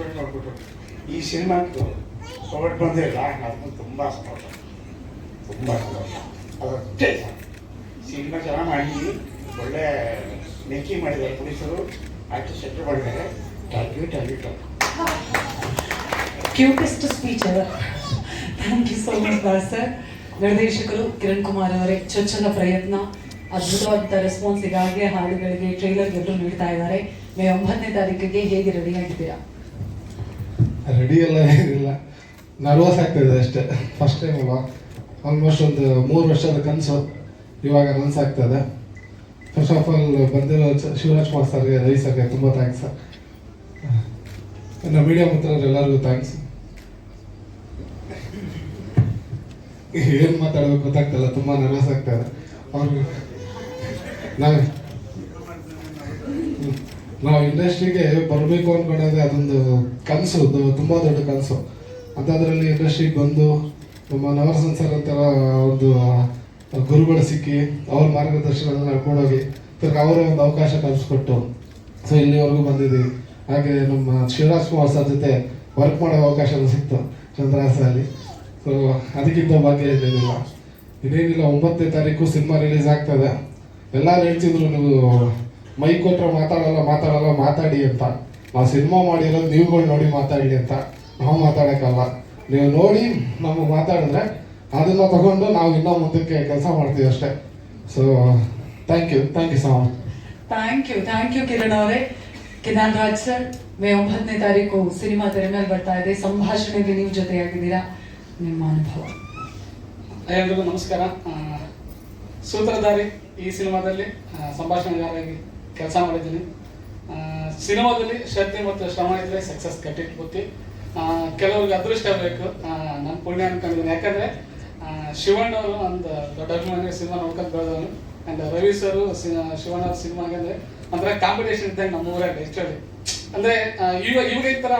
Expect ಮಾಡಿಬಿಟ್ಟು. ಈ ಸಿನಿಮಾಕ್ಕೆ ಹೊರಟು ಬಂದೇ ಇಲ್ಲ. ಅದನ್ನು ತುಂಬ ಸಂತೋಷ. ತುಂಬ ಸಂತೋಷ. ಅದಷ್ಟೇ. ಸಿನಿಮಾ ಚೆನ್ನಾಗಿ ಮಾಡಿದ್ವಿ ಒಳ್ಳೆ ಮೇಕಿಂಗ್ ಮಾಡಿದ್ದಾರೆ ಪೊಲೀಸರು. ಆಯ್ತು ಸೆಟ್ಲ್ ಮಾಡಿದ್ದಾರೆ. ಟ್ಯಾಲ್ಯೂ ಟ್ಯಾಲ್ಯೂ cutest speech ever thank you so much boss sir ನಿರ್ದೇಶಕರು ಕಿರಣ್ ಕುಮಾರ್ ಅವರೇ, ಚೊಚ್ಚಲ ಪ್ರಯತ್ನ ಅದ್ಭುತವಾದ ರೆಸ್ಪಾನ್ಸ್ ಈಗಾಗಲೇ ಹಾಡುಗಳಿಗೆ ಟ್ರೈಲರ್ ಎಲ್ಲರೂ ನೀಡ್ತಾ ಇದ್ದಾರೆ. ಮೇ ಒಂಬತ್ತನೇ ತಾರೀಕಿಗೆ ಹೇಗೆ ರೆಡಿ ಆಗಿದ್ದೀರಾ? ರೆಡಿ ಎಲ್ಲ ಏನಿಲ್ಲ. ನರ್ವಸ್ ಆಗ್ತಿದೆ ಅಷ್ಟೇ. ಫಸ್ಟ್ ಟೈಮ್ ಅಲ್ವಾ? ಆಲ್ಮೋಸ್ಟ್ ಒಂದು ಮೂರು ವರ್ಷದ ಕನಸು ಇವಾಗ ರನ್ಸ್ ಆಗ್ತದೆ. ಫಸ್ಟ್ ಆಫ್ ಆಲ್ ಬಂದಿರೋ ಶಿವರಾಜ್ ಕುಮಾರ್ ಸರ್ಗೆ ರವಿ ಸರ್ಗೆ ತುಂಬ ಥ್ಯಾಂಕ್ಸ್ ಇನ್ನು ಮೀಡಿಯಾ ಮಿತ್ರರೆಲ್ಲರಿಗೂ ಥ್ಯಾಂಕ್ಸ್ ಏನು ಮಾತಾಡಬೇಕು ಗೊತ್ತಾಗ್ತಲ್ಲ, ತುಂಬ ನರ್ವಸ್ ಆಗ್ತದೆ. ಅವ್ರಿಗೆ ನಾವು ನಾವು ಇಂಡಸ್ಟ್ರಿಗೆ ಬರಬೇಕು ಅನ್ಕೊಂಡಾಗ ಅದೊಂದು ಕನಸು ತುಂಬ ದೊಡ್ಡ ಕನಸು. ಅಂಥದ್ರಲ್ಲಿ ಇಂಡಸ್ಟ್ರಿಗೆ ಬಂದು ನಮ್ಮ ನವರಸನ್ ಸರ್ ಅಂತರ ಒಂದು ಗುರುಗಳು ಸಿಕ್ಕಿ ಅವ್ರ ಮಾರ್ಗದರ್ಶನ ನಡ್ಕೊಂಡೋಗಿ ತಿರ್ಗ ಅವರೇ ಒಂದು ಅವಕಾಶ ಕಲ್ಪಿಸ್ಕೊಟ್ಟು ಸೊ ಇಲ್ಲಿವರೆಗೂ ಬಂದಿದ್ದೀವಿ. ಹಾಗೆ ನಮ್ಮ ಶಿವರಾಜ್ ಕುಮಾರ್ ಸರ್ ಜೊತೆ ವರ್ಕ್ ಮಾಡೋ ಅವಕಾಶ ಸಿಕ್ತು ಚಂದ್ರಹಾಸಲ್ಲಿ ಸೊ ಅದಕ್ಕಿಂತ ಭಾಗ್ಯ ಏನಿಲ್ಲ. ಇನ್ನೇನಿಲ್ಲ, ಒಂಬತ್ತನೇ ತಾರೀಕು ಸಿನಿಮಾ ರಿಲೀಸ್ ಆಗ್ತದೆ. ಎಲ್ಲರೂ ಹೇಳ್ತಿದ್ರು ನೀವು ಮೈ ಹತ್ರ ಮಾತಾಡಲ್ಲ ಮಾತಾಡಲ್ಲ ಮಾತಾಡಿ ಅಂತ. ಆ ಸಿನಿಮಾ ಮಾಡಿರೋದು ನೀವುಗಳು ನೋಡಿ ಮಾತಾಡಿ ಅಂತ. ನಾವು ಮಾತಾಡೋಕ್ಕಲ್ಲ. ನೀವು ನೋಡಿ ನಮಗೆ ಮಾತಾಡಿದ್ರೆ ಅದನ್ನ ತಗೊಂಡು ನಾವು ಇನ್ನೂ ಮುಂದಕ್ಕೆ ಕೆಲಸ ಮಾಡ್ತೀವಿ ಅಷ್ಟೇ. So thank you thank you so much thank you thank you Kiran ಅವರೇ. ಕಿರಣ್ ರಾಜ್ ಸರ್ ಮೇ ಒಂಬತ್ತನೇ ತಾರೀಕು ಸಿನಿಮಾ ತೆರೆ ಮೇಲೆ ಬರ್ತಾ ಇದೆ. ಸಂಭಾಷಣೆಗೆ ನೀವು ಜೊತೆಯಾಗಿದ್ದೀರಾ? ನಿಮ್ಮ ಅನುಭವ. ಎಲ್ರಿಗೂ ನಮಸ್ಕಾರ. ಸೂತ್ರಧಾರಿ ಈ ಸಿನಿಮಾದಲ್ಲಿ ಸಂಭಾಷಣೆಗಾರಾಗಿ ಕೆಲಸ ಮಾಡಿದ್ದೀನಿ. ಸಿನಿಮಾದಲ್ಲಿ ಶ್ರದ್ಧೆ ಮತ್ತು ಶ್ರಮ ಇದ್ರೆ ಸಕ್ಸಸ್ ಆ, ಕೆಲವ್ರಿಗೆ ಅದೃಷ್ಟ ಬೇಕು. ನಾನು ಪುಣ್ಯ ಅನ್ಕೊಂಡಿದ್ದೀನಿ. ಯಾಕಂದ್ರೆ ಶಿವಣ್ಣವರು ಶಿವಣ್ಣ ಅವರು ಒಂದು ದೊಡ್ಡ ಅಭಿಮಾನಿ ಸಿನಿಮಾ ನೋಡ್ಕೊಂಡು ಬೆಳೆದವನು ಆ್ಯಂಡ್ ರವಿ ಸರು ಶಿವಣ್ಣ ಸಿನಿಮಾಗೆ ಅಂದ್ರೆ ಅಂದ್ರೆ ಕಾಂಪಿಟೇಷನ್ ಇದ್ದಂಗೆ ನಮ್ಮ ಊರಾಗ ಆ್ಯಕ್ಚುಲಿ ಅಂದ್ರೆ ಇವಾಗ ಇವಾಗ ಈ ತರ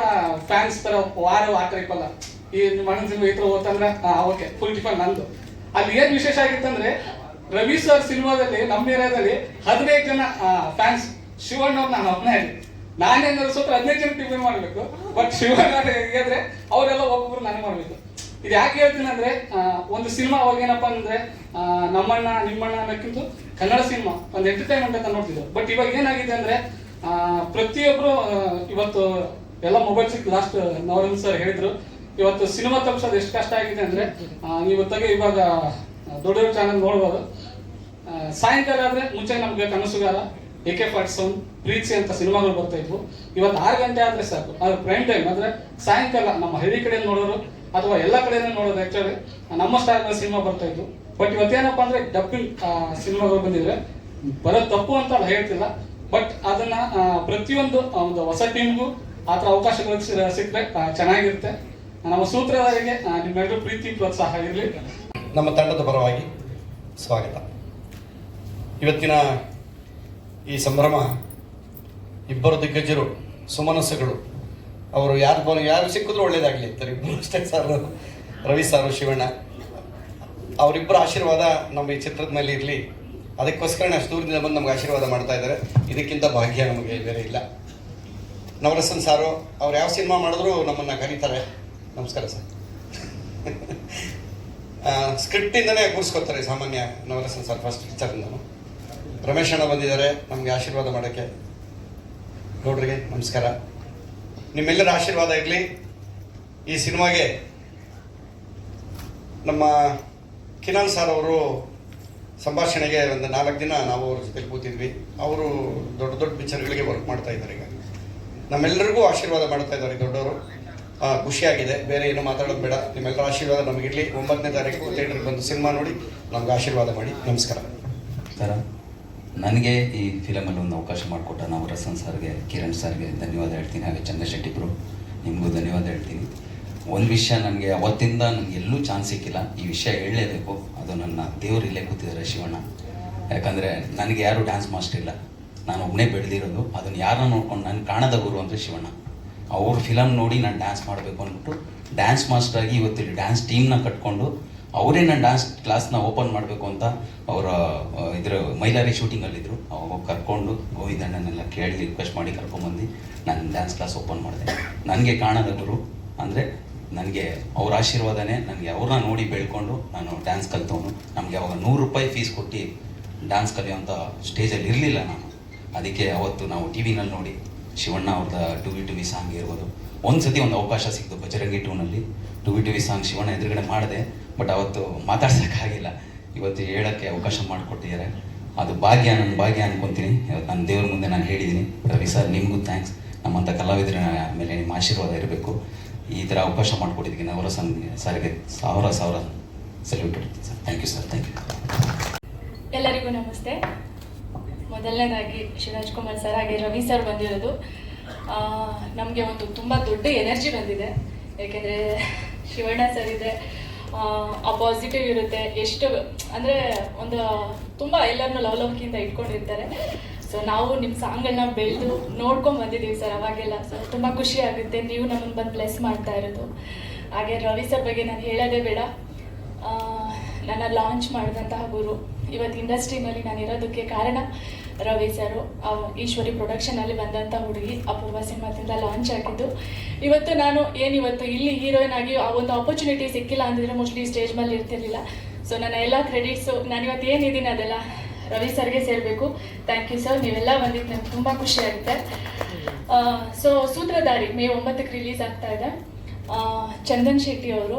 ಫ್ಯಾನ್ಸ್ ತರ ವಾರ ಆ ಟೈಪ್ ಅಲ್ಲ ಈ ಅಣ್ಣನ ಸಿನಿಮಾ ಈ ತರ ಓದ್ತಂದ್ರೆ ಓಕೆ ಫುಲ್ ಟಿಫನ್ ನಂದು ಅಲ್ಲಿ ಏನ್ ವಿಶೇಷ ಆಗಿತ್ತಂದ್ರೆ ರವಿ ಸರ್ ಸಿನಿಮಾದಲ್ಲಿ ನಮ್ಮ ಏರಿಯಾದಲ್ಲಿ ಹದಿನೈದು ಜನ ಫ್ಯಾನ್ಸ್ ಶಿವಣ್ಣ ಅವ್ರು ನಾನು ಒಬ್ಬನೇ ಹೇಳಿ ನಾನೇನಾದ್ರು ಸ್ವಲ್ಪ ಹದಿನೈದು ಜನ ಟಿಫಿನ್ ಮಾಡಬೇಕು. ಬಟ್ ಶಿವಣ್ಣ ಹೇಗಿದ್ರೆ ಅವರೆಲ್ಲ ಒಬ್ಬೊಬ್ರು ನನಗೆ ಮಾಡಬೇಕು. ಇದು ಯಾಕೆ ಹೇಳ್ತೀನಿ ಅಂದ್ರೆ ಒಂದು ಸಿನಿಮಾ ಅವಾಗ ಏನಪ್ಪಾ ಅಂದ್ರೆ ನಮ್ಮಣ್ಣ ನಿಮ್ಮಣ್ಣ ಅನ್ನೋಕ್ಕಿಂತ ಕನ್ನಡ ಸಿನಿಮಾ ಒಂದು ಎಂಟರ್ಟೈನ್ಮೆಂಟ್ ಅಂತ ನೋಡ್ತಿದ್ರು. ಬಟ್ ಇವಾಗ ಏನಾಗಿದೆ ಅಂದ್ರೆ ಆ, ಪ್ರತಿಯೊಬ್ರು ಇವತ್ತು ಎಲ್ಲ ಮೊಬೈಲ್ ಸಿಕ್ ಲಾಸ್ಟ್ ನವರನ್ ಸರ್ ಹೇಳಿದ್ರು ಇವತ್ತು ಸಿನಿಮಾ ತಪ್ಪಿಸೋದು ಎಷ್ಟು ಕಷ್ಟ ಆಗಿದೆ ಅಂದ್ರೆ ಇವತ್ತಾಗೆ ಇವಾಗ ದೊಡ್ಡ ಚಾನಲ್ ನೋಡ್ಬೋದು. ಸಾಯಂಕಾಲ ಆದ್ರೆ ಮುಂಚೆ ನಮ್ಗೆ Kanasugaara A K forty seven Preethi ಅಂತ ಸಿನಿಮಾಗಳು ಬರ್ತಾ ಇದ್ವು. ಇವತ್ತು ಆರು ಗಂಟೆ ಆದ್ರೆ ಸಾಕು. ಅದು ಪ್ರೈಮ್ ಟೈಮ್ ಅಂದ್ರೆ ಸಾಯಂಕಾಲ ನಮ್ಮ ಹಳ್ಳಿ ಕಡೆ ನೋಡೋರು ಅಥವಾ ಎಲ್ಲ ಕಡೆನೂ ನೋಡೋದು ಆಕ್ಚುಲಿ ನಮ್ಮ ಸ್ಟಾರ್ ಸಿನಿಮಾ ಬರ್ತಾ ಇದ್ವು. ಬಟ್ ಇವತ್ತೇನಪ್ಪ ಅಂದ್ರೆ ಡಬ್ಬಿಂಗ್ ಸಿನಿಮಾಗಳು ಬಂದಿದ್ರೆ ಬರೋದು ತಪ್ಪು ಅಂತ ಹೇಳ್ತಿಲ್ಲ. ಬಟ್ ಅದನ್ನ ಪ್ರತಿಯೊಂದು ಒಂದು ಹೊಸ ಟೀಮ್ಗೂ ಆ ಥರ ಅವಕಾಶಗಳು ಸಿಕ್ಕರೆ ಚೆನ್ನಾಗಿರುತ್ತೆ. ನಮ್ಮ ಸೂತ್ರಧಾರಿಗೆ ನಿಮ್ಮೆಲ್ಲರೂ ಪ್ರೀತಿ, ಪ್ರೋತ್ಸಾಹ ಇರಲಿ. ನಮ್ಮ ತಂಡದ ಪರವಾಗಿ ಸ್ವಾಗತ. ಇವತ್ತಿನ ಈ ಸಂಭ್ರಮ ಇಬ್ಬರು ದಿಗ್ಗಜರು, ಸುಮನಸ್ಸುಗಳು, ಅವರು ಯಾರು ಬರೋ ಯಾರು ಸಿಕ್ಕಿದ್ರು ಒಳ್ಳೇದಾಗಲಿ ಅಂತಾರೆ ಇಬ್ಬರು ಅಷ್ಟೇ ಸರ್ ರವಿ ಸಾರು ಶಿವಣ್ಣ. ಅವರಿಬ್ಬರ ಆಶೀರ್ವಾದ ನಮ್ಮ ಈ ಚಿತ್ರದ ಮೇಲೆ ಇರಲಿ ಅದಕ್ಕೋಸ್ಕರನೇ ಅಷ್ಟು ದೂರದಿಂದ ಬಂದು ನಮ್ಗೆ ಆಶೀರ್ವಾದ ಮಾಡ್ತಾ ಇದ್ದಾರೆ. ಇದಕ್ಕಿಂತ ಭಾಗ್ಯ ನಮಗೆ ಬೇರೆ ಇಲ್ಲ. ನವರಸನ್ ಸಾರು ಅವ್ರು ಯಾವ ಸಿನಿಮಾ ಮಾಡಿದ್ರು ನಮ್ಮನ್ನು ಕರೀತಾರೆ. ನಮಸ್ಕಾರ ಸರ್ ಸ್ಕ್ರಿಪ್ಟಿಂದನೇ ಕೂರಿಸ್ಕೊತಾರೆ ಸಾಮಾನ್ಯ ನವರಸನ್ ಸರ್ ಫಸ್ಟ್ ಪಿಕ್ಚರಿಂದನು ರಮೇಶ್ ಅಣ್ಣ ಬಂದಿದ್ದಾರೆ, ನಮಗೆ ಆಶೀರ್ವಾದ ಮಾಡೋಕ್ಕೆ. ಗೌಡ್ರಿಗೆ ನಮಸ್ಕಾರ. ನಿಮ್ಮೆಲ್ಲರ ಆಶೀರ್ವಾದ ಇರಲಿ. ಈ ಸಿನಿಮಾಗೆ ನಮ್ಮ ಕಿನಾಲ್ ಸರ್ ಅವರು ಸಂಭಾಷಣೆಗೆ ಒಂದು ನಾಲ್ಕು ದಿನ ನಾವು ಅವ್ರ ಜೊತೆ ಕೂತಿದ್ವಿ. ಅವರು ದೊಡ್ಡ ದೊಡ್ಡ ಪಿಕ್ಚರ್ಗಳಿಗೆ ವರ್ಕ್ ಮಾಡ್ತಾ ಇದ್ದಾರೆ ಈಗ. ನಮ್ಮೆಲ್ಲರಿಗೂ ಆಶೀರ್ವಾದ ಮಾಡ್ತಾ ಇದ್ದಾರೆ ದೊಡ್ಡವರು. ಖುಷಿಯಾಗಿದೆ. ಬೇರೆ ಏನು ಮಾತಾಡೋದು ಬೇಡ. ನಿಮ್ಮೆಲ್ಲರ ಆಶೀರ್ವಾದ ನಮಗಿರಲಿ. ಒಂಬತ್ತನೇ ತಾರೀಕು ಥಿಯೇಟ್ರಿಗೆ ಬಂದು ಸಿನಿಮಾ ನೋಡಿ. ನಮ್ಗೆ ಆಶೀರ್ವಾದ ಮಾಡಿ. ನಮಸ್ಕಾರ. ಸರ, ನನಗೆ ಈ ಫಿಲಮಲ್ಲಿ ಒಂದು ಅವಕಾಶ ಮಾಡಿಕೊಟ್ಟ ನಾವು ರಸನ್ ಸರ್ಗೆ, ಕಿರಣ್ ಸರ್ಗೆ ಧನ್ಯವಾದ ಹೇಳ್ತೀನಿ. ಹಾಗೆ ಚಂದ್ರಶೆಟ್ಟಿ ಬ್ರೋ, ನಿಮಗೂ ಧನ್ಯವಾದ ಹೇಳ್ತೀನಿ. ಒಂದು ವಿಷಯ ನನಗೆ ಅವತ್ತಿಂದ ನನಗೆ ಎಲ್ಲೂ ಚಾನ್ಸ್ ಸಿಕ್ಕಿಲ್ಲ. ಈ ವಿಷಯ ಹೇಳಲೇಬೇಕು. ಅದು ನನ್ನ ದೇವರು ಇಲ್ಲೇ ಕೂತಿದ್ದಾರೆ ಶಿವಣ್ಣ. ಯಾಕಂದರೆ ನನಗೆ ಯಾರು ಡ್ಯಾನ್ಸ್ ಮಾಸ್ಟರ್ ಇಲ್ಲ. ನಾನು ಒಬ್ಬನೇ ಬೆಳೆದಿರೋದು. ಅದನ್ನು ಯಾರನ್ನ ನೋಡ್ಕೊಂಡು ನನ್ನ ಕಾಣದ ಗುರು ಅಂದರೆ ಶಿವಣ್ಣ. ಅವ್ರ ಫಿಲಮ್ ನೋಡಿ ನಾನು ಡ್ಯಾನ್ಸ್ ಮಾಡಬೇಕು ಅಂದ್ಬಿಟ್ಟು ಡ್ಯಾನ್ಸ್ ಮಾಸ್ಟರ್ ಆಗಿ ಇವತ್ತು ಇಲ್ಲಿ ಡ್ಯಾನ್ಸ್ ಟೀಮ್ನ ಕಟ್ಕೊಂಡು ಅವರೇ ನನ್ನ ಡ್ಯಾನ್ಸ್ ಕ್ಲಾಸ್ನ ಓಪನ್ ಮಾಡಬೇಕು ಅಂತ ಅವರ ಇದರ ಇದ್ರ ಮೈಲಾರಿ ಶೂಟಿಂಗಲ್ಲಿದ್ದರು ಅವಾಗ ಕರ್ಕೊಂಡು ಗೋವಿಂದಣ್ಣನೆಲ್ಲ ಕೇಳಿ ರಿಕ್ವೆಸ್ಟ್ ಮಾಡಿ ಕರ್ಕೊಂಬಂದು ನಾನು ಡ್ಯಾನ್ಸ್ ಕ್ಲಾಸ್ ಓಪನ್ ಮಾಡಿದೆ. ನನಗೆ ಕಾಣದ ಗುರು. ಅಂದರೆ ನನಗೆ ಅವ್ರ ಆಶೀರ್ವಾದನೇ, ನನಗೆ ಅವ್ರನ್ನ ನೋಡಿ ಬೆಳ್ಕೊಂಡು ನಾನು ಡ್ಯಾನ್ಸ್ ಕಲ್ತವನು. ನಮಗೆ ಅವಾಗ ನೂರು ರೂಪಾಯಿ ಫೀಸ್ ಕೊಟ್ಟು ಡ್ಯಾನ್ಸ್ ಕಲಿಯೋಂಥ ಸ್ಟೇಜಲ್ಲಿ ಇರಲಿಲ್ಲ ನಾನು. ಅದಕ್ಕೆ ಅವತ್ತು ನಾವು ಟಿ ವಿನಲ್ಲಿ ನೋಡಿ ಶಿವಣ್ಣ ಅವ್ರದ two V two V song ಇರ್ಬೋದು. ಒಂದು ಸತಿ ಒಂದು ಅವಕಾಶ ಸಿಕ್ತು Bajrangi ಟೂನಲ್ಲಿ two V two V song Shivanna ಎದುರುಗಡೆ ಮಾಡಿದೆ ಬಟ್ ಅವತ್ತು ಮಾತಾಡ್ಸೋಕ್ಕಾಗಿಲ್ಲ ಇವತ್ತು ಹೇಳೋಕ್ಕೆ ಅವಕಾಶ ಮಾಡಿಕೊಟ್ಟಿದ್ದಾರೆ. ಅದು ಭಾಗ್ಯ ನನ್ನ ಭಾಗ್ಯ ಅನ್ಕೊತೀನಿ. ನನ್ನ ದೇವ್ರ ಮುಂದೆ ನಾನು ಹೇಳಿದ್ದೀನಿ ರವಿ ಸರ್, ನಿಮಗೂ ಥ್ಯಾಂಕ್ಸ್ ನಮ್ಮಂಥ ಕಲಾವಿದರ ಮೇಲೆ ನಿಮ್ಮ ಆಶೀರ್ವಾದ ಇರಬೇಕು. ಈ ಥರ ಅವಕಾಶ ಮಾಡಿಕೊಟ್ಟಿದ್ದಕ್ಕೆ ಅವರ ಸನ್, ಸಾರಿಗೆ ಸಾವಿರ ಸಾವಿರ salute sir. Thank you sir thank you ಎಲ್ಲರಿಗೂ ನಮಸ್ತೆ. ಮೊದಲನೇದಾಗಿ ಶಿವರಾಜ್ ಕುಮಾರ್ ಸರ್ ಹಾಗೆ ರವಿ ಸರ್ ಬಂದಿರೋದು. ನಮಗೆ ಒಂದು ತುಂಬ ದೊಡ್ಡ ಎನರ್ಜಿ ಬಂದಿದೆ. ಏಕೆಂದರೆ ಶಿವಣ್ಣ ಸರ್ ಇದೆ. ಆ, ಪಾಸಿಟಿವ್ ಇರುತ್ತೆ. ಎಷ್ಟು ಅಂದರೆ ಒಂದು ತುಂಬ ಎಲ್ಲರನ್ನೂ ಲವಲವಿಕೆಯಿಂದ ಇಟ್ಕೊಂಡಿರ್ತಾರೆ. ಸೊ ನಾವು ನಿಮ್ಮ ಸಾಂಗ್ಗಳನ್ನ ಬೆಳೆದು ನೋಡ್ಕೊಂಡು ಬಂದಿದ್ದೀವಿ ಸರ್ ಅವಾಗೆಲ್ಲ. ಸೊ ತುಂಬ ಖುಷಿ ಆಗುತ್ತೆ. ನೀವು ನಮ್ಮನ್ನು ಬಂದು ಬ್ಲೆಸ್ ಮಾಡ್ತಾ ಇರೋದು. ಹಾಗೆ ರವಿ ಸರ್ ಬಗ್ಗೆ ನಾನು ಹೇಳೋದೇ ಬೇಡ. ನನ್ನ ಲಾಂಚ್ ಮಾಡಿದಂತಹ ಗುರು. ಇವತ್ತು ಇಂಡಸ್ಟ್ರಿನಲ್ಲಿ ನಾನು ಇರೋದಕ್ಕೆ ಕಾರಣ ರವಿ ಸರು ಈಶ್ವರಿ ಪ್ರೊಡಕ್ಷನಲ್ಲಿ ಬಂದಂಥ ಹುಡುಗಿ ಅಪೂರ್ವ ಸಿನಿಮಾದಿಂದ ಲಾಂಚ್ ಆಗಿದ್ದು, ಇವತ್ತು ನಾನು ಏನಿವತ್ತು ಇಲ್ಲಿ ಹೀರೋಯಿನ್ ಆಗಿ ಆ ಒಂದು ಆಪರ್ಚುನಿಟಿ ಸಿಕ್ಕಿಲ್ಲ ಅಂದಿದ್ರೆ ಮೋಸ್ಟ್ಲಿ ಸ್ಟೇಜ್ ಮೇಲೆ ಇರ್ತಿರ್ಲಿಲ್ಲ. ಸೊ ನನ್ನ ಎಲ್ಲ ಕ್ರೆಡಿಟ್ಸು ನಾನು ಇವತ್ತು ಏನಿದ್ದೀನಿ ಅದೆಲ್ಲ ರವಿ ಸರ್ಗೆ ಸೇರಬೇಕು. ಥ್ಯಾಂಕ್ ಯು ಸರ್ ನೀವೆಲ್ಲ ಬಂದಿದ್ದು ನಂಗೆ ತುಂಬ ಖುಷಿ ಆಗುತ್ತೆ. ಸೊ ಸೂತ್ರಧಾರಿ ಮೇ ಒಂಬತ್ತಕ್ಕೆ ರಿಲೀಸ್ ಆಗ್ತಾ ಇದೆ. ಚಂದನ್ ಶೆಟ್ಟಿ ಅವರು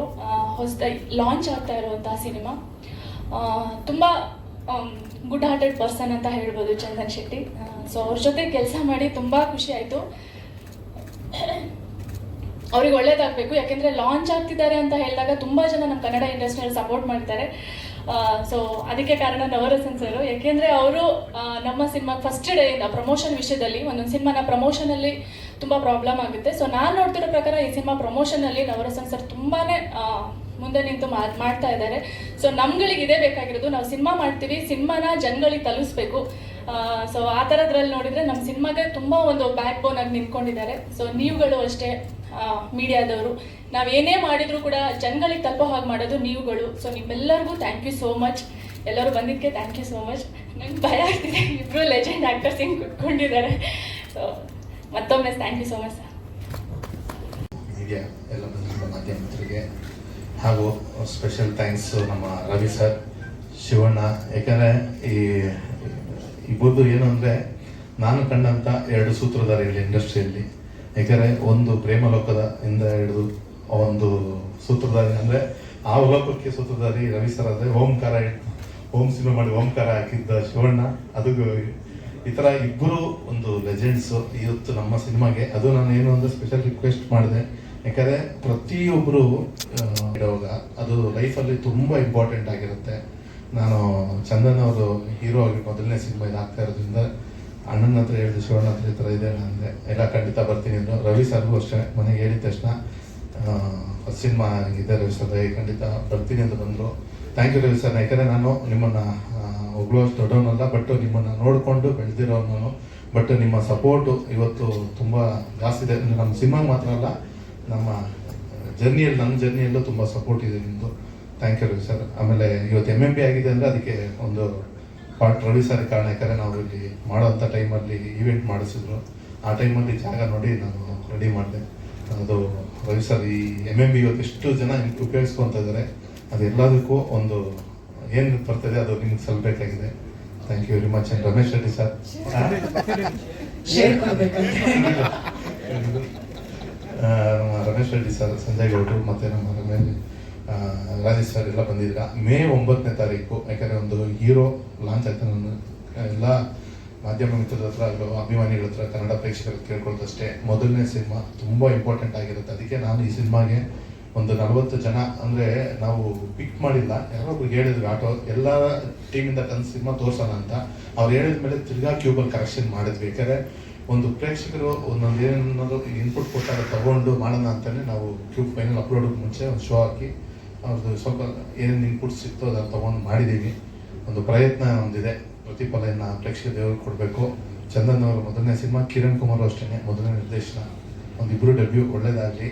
ಹೊಸದಾಗಿ ಲಾಂಚ್ ಆಗ್ತಾ ಇರುವಂತಹ ಸಿನಿಮಾ. ತುಂಬ ಗುಡ್ ಹಾರ್ಟೆಡ್ ಪರ್ಸನ್ ಅಂತ ಹೇಳ್ಬೋದು ಚಂದನ್ ಶೆಟ್ಟಿ. ಸೊ ಅವ್ರ ಜೊತೆ ಕೆಲಸ ಮಾಡಿ ತುಂಬ ಖುಷಿ ಆಯಿತು. ಅವ್ರಿಗೆ ಒಳ್ಳೇದಾಗಬೇಕು, ಯಾಕೆಂದರೆ ಲಾಂಚ್ ಆಗ್ತಿದ್ದಾರೆ ಅಂತ ಹೇಳಿದಾಗ ತುಂಬ ಜನ ನಮ್ಮ ಕನ್ನಡ ಇಂಡಸ್ಟ್ರಿಯಲ್ಲಿ ಸಪೋರ್ಟ್ ಮಾಡ್ತಾರೆ. ಸೊ ಅದಕ್ಕೆ ಕಾರಣ ನವರಸನ್ ಸರ್ ಯಾಕೆಂದರೆ ಅವರು ನಮ್ಮ ಸಿನಿಮಾ ಫಸ್ಟ್ ಡೇಯಿಂದ ಪ್ರಮೋಷನ್ ವಿಷಯದಲ್ಲಿ, ಒಂದೊಂದು ಸಿನಿಮಾನ ಪ್ರಮೋಷನಲ್ಲಿ ತುಂಬ ಪ್ರಾಬ್ಲಮ್ ಆಗುತ್ತೆ. ಸೊ ನಾನು ನೋಡ್ತಿರೋ ಪ್ರಕಾರ ಈ ಸಿನಿಮಾ ಪ್ರಮೋಷನಲ್ಲಿ ನವರಸನ್ ಸರ್ ತುಂಬಾ ಮುಂದೆ ನಿಂತು ಮಾಡ್ ಮಾಡ್ತಾ ಇದ್ದಾರೆ. ಸೊ ನಮ್ಗಳಿಗೆ ಇದೇ ಬೇಕಾಗಿರೋದು, ನಾವು ಸಿನಿಮಾ ಮಾಡ್ತೀವಿ, ಸಿನಿಮಾನ ಜನಗಳಿಗೆ ತಲುಪಿಸ್ಬೇಕು ಸೊ ಆ ಥರದ್ರಲ್ಲಿ ನೋಡಿದರೆ ನಮ್ಮ ಸಿನಿಮಾಗೆ ತುಂಬ ಒಂದು ಬ್ಯಾಕ್ ಬೋನ್ ಆಗಿ ನಿಂತ್ಕೊಂಡಿದ್ದಾರೆ. ಸೊ ನೀವುಗಳು ಅಷ್ಟೇ ಮೀಡಿಯಾದವರು. ನಾವು ಏನೇ ಮಾಡಿದ್ರು ಕೂಡ ಜನಗಳಿಗೆ ತಲುಪೋ ಹಾಗೆ ಮಾಡೋದು ನೀವುಗಳು. ಸೊ ನಿಮ್ಮೆಲ್ಲರಿಗೂ ಥ್ಯಾಂಕ್ ಯು ಸೋ ಮಚ್ ಎಲ್ಲರೂ ಬಂದಿದ್ದಕ್ಕೆ ಥ್ಯಾಂಕ್ ಯು ಸೋ ಮಚ್ ನಂಗೆ ಭಯ ಆಗ್ತಿದೆ. ಇಬ್ಬರು ಲೆಜೆಂಡ್ ಆ್ಯಕ್ಟರ್ಸ್ ಹಿಂಗೆ ಕುತ್ಕೊಂಡಿದ್ದಾರೆ. ಸೊ ಮತ್ತೊಮ್ಮೆ thank you so much sir media ಹಾಗೂ ಸ್ಪೆಷಲ್ ಥ್ಯಾಂಕ್ಸ್ ನಮ್ಮ ರವಿ ಸರ್ ಶಿವಣ್ಣ. ಯಾಕಂದರೆ ಈ, ಇಬ್ಬರದ್ದು ಏನು ಅಂದರೆ ನಾನು ಕಂಡಂಥ ಎರಡು ಸೂತ್ರಧಾರಿಗಳು ಇಂಡಸ್ಟ್ರಿಯಲ್ಲಿ ಯಾಕಂದರೆ ಒಂದು ಪ್ರೇಮ ಲೋಕದ ಇಂದ ಹಿಡಿದು ಒಂದು ಸೂತ್ರಧಾರಿ ಅಂದರೆ ಆ ಲೋಕಕ್ಕೆ ಸೂತ್ರಧಾರಿ ರವಿ ಸರ್ ಆದರೆ ಓಂಕಾರ ಓಂ ಸಿನಿಮಾ ಮಾಡಿ ಓಂಕಾರ ಹಾಕಿದ್ದ ಶಿವಣ್ಣ. ಅದು ಈ ಥರ ಇಬ್ಬರು ಒಂದು ಲೆಜೆಂಡ್ಸು ಇವತ್ತು ನಮ್ಮ ಸಿನಿಮಾಗೆ. ಅದು ನಾನು ಏನು ಅಂದರೆ ಸ್ಪೆಷಲ್ ರಿಕ್ವೆಸ್ಟ್ ಮಾಡಿದೆ. ಯಾಕಂದರೆ ಪ್ರತಿಯೊಬ್ಬರು ಇರುವಾಗ ಅದು ಲೈಫಲ್ಲಿ ತುಂಬ ಇಂಪಾರ್ಟೆಂಟ್ ಆಗಿರುತ್ತೆ. ನಾನು ಚಂದನ್ ಅವರು ಹೀರೋ ಆಗಿ ಮೊದಲನೇ ಸಿನಿಮಾ ಇದಾಗ್ತಾ ಇರೋದ್ರಿಂದ ಅಣ್ಣನ ಹತ್ರ ಹೇಳಿದ್ರು ಶಿವಣ್ಣ ಹತ್ರ ಈ ಥರ ಇದೆ ಅಂದರೆ ಎಲ್ಲ ಖಂಡಿತ ಬರ್ತೀನಿ ಅಂದರು. ರವಿ ಸರ್ಗೂ ಅಷ್ಟೇ. ಮನೆಗೆ ಹೇಳಿದ ತಕ್ಷಣ ಫಸ್ಟ್ ಸಿನಿಮಾ ಇದೆ ರವಿ ಸರ್ ಖಂಡಿತ ಬರ್ತೀನಿ ಅಂತ ಬಂದರು. Thank you Ravi sir. ಯಾಕಂದರೆ ನಾನು ನಿಮ್ಮನ್ನು ಒಬ್ಳುವಷ್ಟು ದೊಡ್ಡವನಲ್ಲ ಬಟ್ ನಿಮ್ಮನ್ನು ನೋಡಿಕೊಂಡು ಬೆಳೆದಿರೋನು ಬಟ್ ನಿಮ್ಮ ಸಪೋರ್ಟು ಇವತ್ತು ತುಂಬ ಜಾಸ್ತಿ ಇದೆ. ನಮ್ಮ ಸಿನಿಮಾಗೆ ಮಾತ್ರ ಅಲ್ಲ ನಮ್ಮ ಜರ್ನಿಯಲ್ಲಿ ನನ್ನ ಜರ್ನಿಯಲ್ಲೂ ತುಂಬ ಸಪೋರ್ಟ್ ಇದೆ ನಿಮ್ಮದು ಥ್ಯಾಂಕ್ ಯು ರವಿ ಸರ್ ಆಮೇಲೆ ಇವತ್ತು ಎಂ ಎಂ ಪಿ ಆಗಿದೆ ಅಂದರೆ ಅದಕ್ಕೆ ಒಂದು ಪಾರ್ಟ್ ರವಿ ಸರ್ ಕಾರಣ. ಯಾಕಂದರೆ ನಾವು ಇಲ್ಲಿ ಮಾಡೋಂಥ ಟೈಮಲ್ಲಿ ಈವೆಂಟ್ ಮಾಡಿಸಿದ್ರು. ಆ ಟೈಮಲ್ಲಿ ಜಾಗ ನೋಡಿ ನಾನು ರೆಡಿ ಮಾಡಿದೆ. ಅದು ರವಿ ಸರ್ ಈ ಎಂ ಎಂ ಬಿ ಇವತ್ತು ಎಷ್ಟು ಜನ ಉಪಯೋಗಿಸ್ಕೊತ ಇದ್ದಾರೆ ಅದೆಲ್ಲದಕ್ಕೂ ಒಂದು ಏನು ಬರ್ತದೆ ಅದು ನಿಮ್ಗೆ ಸಲ್ಲಬೇಕಾಗಿದೆ thank you very much and Ramesh Reddy sir Reddy sir Sanjay ಗೌಡರು ಮತ್ತು ನಮ್ಮ ಆ, ರಾಜೇಶ್ ಸರ್ ಎಲ್ಲ ಬಂದಿದ್ದೀರಾ? ಮೇ ಒಂಬತ್ತನೇ ತಾರೀಕು ಯಾಕಂದರೆ ಒಂದು ಹೀರೋ ಲಾಂಚ್ ಆಯ್ತು ನನ್ನ ಎಲ್ಲ ಮಾಧ್ಯಮ ಮಿತ್ರರ ಹತ್ರ ಅಭಿಮಾನಿಗಳ ಹತ್ರ ಕನ್ನಡ ಪ್ರೇಕ್ಷಕರ ಕೇಳ್ಕೊಳ್ಳೋದಷ್ಟೇ. ಮೊದಲನೇ ಸಿನಿಮಾ ತುಂಬ ಇಂಪಾರ್ಟೆಂಟ್ ಆಗಿರುತ್ತೆ. ಅದಕ್ಕೆ ನಾನು ಈ ಸಿನಿಮಾಗೆ ಒಂದು ನಲವತ್ತು ಜನ ಅಂದರೆ ನಾವು ಪಿಕ್ ಮಾಡಿಲ್ಲ. ಯಾರೋ ಒಬ್ರಿಗೆ ಹೇಳಿದ್ರು, ಆಟೋ, ಎಲ್ಲ ಟೀಮಿಂದ ತಂದು ಸಿನಿಮಾ ತೋರ್ಸೋಣ ಅಂತ. ಅವ್ರು ಹೇಳಿದ ಮೇಲೆ ತಿರ್ಗಾ ಕ್ಯೂಬಲ್ಲಿ ಕರೆಕ್ಷನ್ ಮಾಡಿದ್ವಿ. ಯಾಕಂದರೆ ಒಂದು ಪ್ರೇಕ್ಷಕರು ಒಂದೊಂದು ಏನಾದ್ರು ಇನ್ಪುಟ್ ಕೊಟ್ಟಾಗ ತಗೊಂಡು ಮಾಡೋಣ ಅಂತಲೇ ನಾವು ಕ್ಯೂಬ್ ಫೈನಲ್ ಅಪ್ಲೋಡ್ ಮುಂಚೆ ಒಂದು ಶೋ ಹಾಕಿ ಅವ್ರದ್ದು ಸ್ವಲ್ಪ ಏನೇನು ಇನ್ಪುಟ್ ಸಿಕ್ತೋ ಅದನ್ನು ತಗೊಂಡು ಮಾಡಿದ್ದೀವಿ ಒಂದು ಪ್ರಯತ್ನ ಒಂದಿದೆ. ಪ್ರತಿಫಲೆಯನ್ನು ಪ್ರೇಕ್ಷಕ ದೇವರು ಕೊಡಬೇಕು. ಚಂದನ್ ಅವರ ಮೊದಲನೇ ಸಿನಿಮಾ, ಕಿರಣ್ ಕುಮಾರ್ ಅಷ್ಟೇ ಮೊದಲನೇ ನಿರ್ದೇಶನ. ಒಂದಿಬ್ಬರು ಡೆಬ್ಯೂ ಒಳ್ಳೇದಾಗಲಿ.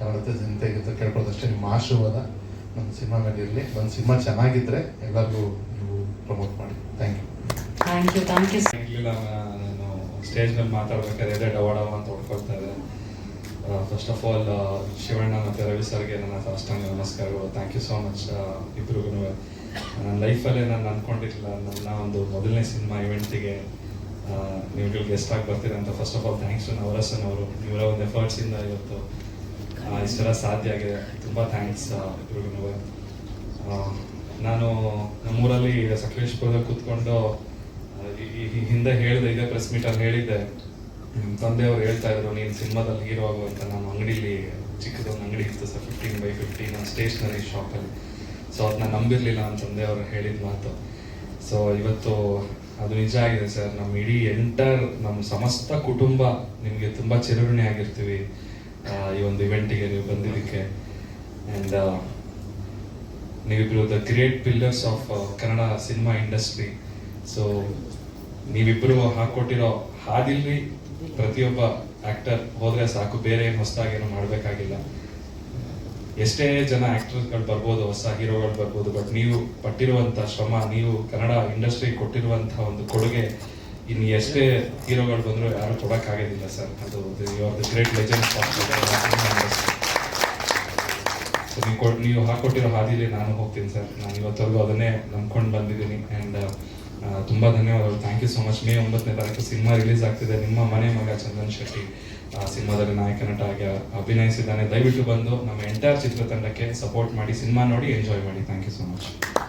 ಕನ್ನಡದ ಜನತೆಗಿಂತ ಕೇಳ್ಕೊಳ್ಳೋದಷ್ಟೇ ನಿಮ್ಮ ಆಶೀರ್ವಾದ ನಮ್ಮ ಸಿನಿಮಾ ಇರಲಿ. ನನ್ನ ಸಿನಿಮಾ ಚೆನ್ನಾಗಿದ್ರೆ ಎಲ್ಲರಿಗೂ ನೀವು ಪ್ರಮೋಟ್ ಮಾಡಿ. Thank you thank you thank you ಇರಲಿಲ್ಲ ನಾನು ಸ್ಟೇಜ್ ಮೇಲೆ ಮಾತಾಡ್ಬೇಕಾದ್ರೆ ಎದೆ ಡವ ಡವ ಅಂತ ಹೊಡ್ಕೊಳ್ತಾ ಇದೆ ಫಸ್ಟ್ ಆಫ್ ಆಲ್ ಶಿವಣ್ಣ ಮತ್ತು ರವಿ ಸರ್ಗೆ ನನ್ನ ಅಷ್ಟಾಂಗ ನಮಸ್ಕಾರಗಳು. ಥ್ಯಾಂಕ್ ಯು ಸೋ ಮಚ್ ಇಬ್ರಿಗೂ ನನ್ನ ಲೈಫಲ್ಲೇ ನಾನು ಅಂದ್ಕೊಂಡಿರಲಿಲ್ಲ ನನ್ನ ಒಂದು ಮೊದಲನೇ ಸಿನಿಮಾ ಇವೆಂಟಿಗೆ ನೀವು ಗೆಸ್ಟ್ ಆಗಿ ಬರ್ತೀರ ಅಂತ. First of all thanks to Navarasan ಅವರು ಇವರ ಒಂದು ಎಫರ್ಟ್ಸಿಂದ ಇವತ್ತು ಇಷ್ಟೆಲ್ಲ ಸಾಧ್ಯ ಆಗಿದೆ. ತುಂಬ ಥ್ಯಾಂಕ್ಸ್ ಇಬ್ರಿಗೂ ನಾನು ನಮ್ಮೂರಲ್ಲಿ ಸಕಲೇಶ್ಪುರದಲ್ಲಿ ಕೂತ್ಕೊಂಡು ಹಿಂದೆ ಹೇಳಿದೆ ಇದೇ ಪ್ರೆಸ್ ಮೀಟಲ್ಲಿ ಹೇಳಿದ್ದೆ. ನಿಮ್ಮ ತಂದೆಯವರು ಹೇಳ್ತಾ ಇದ್ರು, ನೀನು ಸಿನಿಮಾದಲ್ಲಿ ಹೀರೋ ಆಗು ಅಂತ. ನಮ್ಮ ಅಂಗಡಿಲಿ, ಚಿಕ್ಕದೊಂದು ಅಂಗಡಿ ಇತ್ತು sir fifteen by fifteen stationery ಶಾಪಲ್ಲಿ ಸೊ ಅದನ್ನ ನಂಬಿರಲಿಲ್ಲ ನಮ್ಮ ತಂದೆಯವರು ಹೇಳಿದ ಮಾತು. ಸೊ ಇವತ್ತು ಅದು ನಿಜ ಆಗಿದೆ ಸರ್. ನಮ್ಮ ಇಡೀ ಎಂಟರ್ ನಮ್ಮ ಸಮಸ್ತ ಕುಟುಂಬ ನಿಮಗೆ ತುಂಬ ಚಿರಋಣಿ ಆಗಿರ್ತೀವಿ ಈ ಒಂದು ಇವೆಂಟಿಗೆ ನೀವು ಬಂದಿದ್ದಕ್ಕೆ. ಆ್ಯಂಡ್ ನೀವಿಬ್ರು the great pillars of Kannada cinema industry so ನೀವಿಬ್ಬರು ಹಾಕೊಟ್ಟಿರೋ ಹಾದಿಲ್ಲಿ ಪ್ರತಿಯೊಬ್ಬ ಆಕ್ಟರ್ ಹೋದ್ರೆ ಸಾಕು, ಬೇರೆ ಏನು ಮಾಡಬೇಕಾಗಿಲ್ಲ. ಎಷ್ಟೇ ಜನ ಆಕ್ಟರ್ಸ್ಗಳು ಬರ್ಬೋದು, ಹೊಸ ಹೀರೋಗಳು ಬರ್ಬೋದು ಬಟ್ ನೀವು ಪಟ್ಟಿರುವಂಥ ಶ್ರಮ, ನೀವು ಕನ್ನಡ ಇಂಡಸ್ಟ್ರಿ ಕೊಟ್ಟಿರುವಂಥ ಒಂದು ಕೊಡುಗೆ ಇನ್ನು ಎಷ್ಟೇ ಹೀರೋಗಳು ಬಂದರೂ ಯಾರು ಕೊಡೋಕ್ಕಾಗೋದಿಲ್ಲ ಸರ್. ಅದು you are the great legends so ನೀವು ಕೊಟ್ಟು ನೀವು ಹಾಕೊಟ್ಟಿರೋ ಹಾದಿಲಿ ನಾನು ಹೋಗ್ತೀನಿ ಸರ್. ನಾನು ಇವತ್ತವರೆಗೂ ಅದನ್ನೇ ನಂಬ್ಕೊಂಡು ಬಂದಿದ್ದೀನಿ. ಆ್ಯಂಡ್ ತುಂಬ ಧನ್ಯವಾದಗಳು. Thank you so much May ಒಂಬತ್ತನೇ ತಾರೀಕು ಸಿನಿಮಾ ರಿಲೀಸ್ ಆಗ್ತಿದೆ. ನಿಮ್ಮ ಮನೆ ಮಗ ಚಂದನ್ ಶೆಟ್ಟಿ, ಆ, ಸಿನಿಮಾದಲ್ಲಿ ನಾಯಕ ನಟ ಆಗಿ ಅಭಿನಯಿಸಿದ್ದಾನೆ. ದಯವಿಟ್ಟು ಬಂದು ನಮ್ಮ ಎಂಟೈರ್ ಚಿತ್ರತಂಡಕ್ಕೆ ಸಪೋರ್ಟ್ ಮಾಡಿ. ಸಿನಿಮಾ ನೋಡಿ ಎಂಜಾಯ್ ಮಾಡಿ. Thank you so much